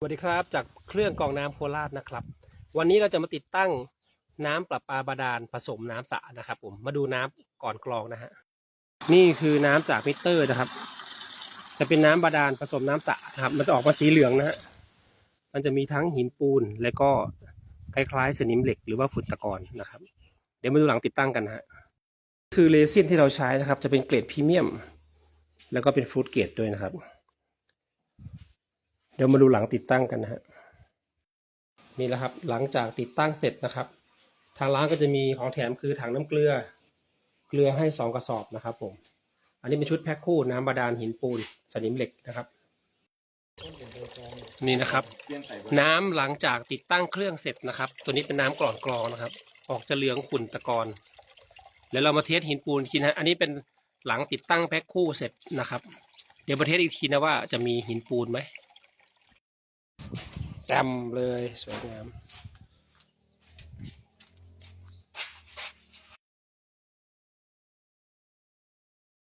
สวัสดีครับจากเครื่องกรองน้ำโคราชนะครับ วันนี้เราจะมาติดตั้งน้ำประปาบาดาลผสมน้ำสระนะครับ ผมมาดูน้ำก่อนกรองนะฮะนี่คือน้ำจากมิเตอร์นะครับ จะเป็นน้ำบาดาลผสมน้ำสระนะครับ มันจะออกมาสีเหลืองนะฮะมันจะมีทั้งหินปูนและก็คล้ายๆสนิมเหล็กหรือว่าฝุ่นตะกอนนะครับ เดี๋ยวมาดูหลังติดตั้งกันนะฮะคือเรซินที่เราใช้นะครับ จะเป็นเกรดพรีเมียม แล้วก็เป็นฟรุตเกรดด้วยนะครับ เดี๋ยวมาดูหลังติดตั้งกันนะฮะนี่แหละครับหลังจากติดตั้งเสร็จนะครับ ทางร้านก็จะมีของแถมคือถังน้ำเกลือ เกลือให้สองกระสอบนะครับผม อันนี้เป็นชุดแพ็คคู่น้ำบาดาลหินปูนสนิมเหล็กนะครับ นี่นะครับ น้ำหลังจากติดตั้งเครื่องเสร็จนะครับ ตัวนี้เป็นน้ำกร่อนกรองนะครับ ออกจะเหลืองขุ่นตะกอนแล้วเรามาเทสหินปูนกินฮะอันนี้เป็นหลังติดตั้งแพ็คคู่เสร็จนะครับ เดี๋ยวมาเทสอีกทีนะว่าจะมีหินปูนไหม จ่มเลยสวยงาม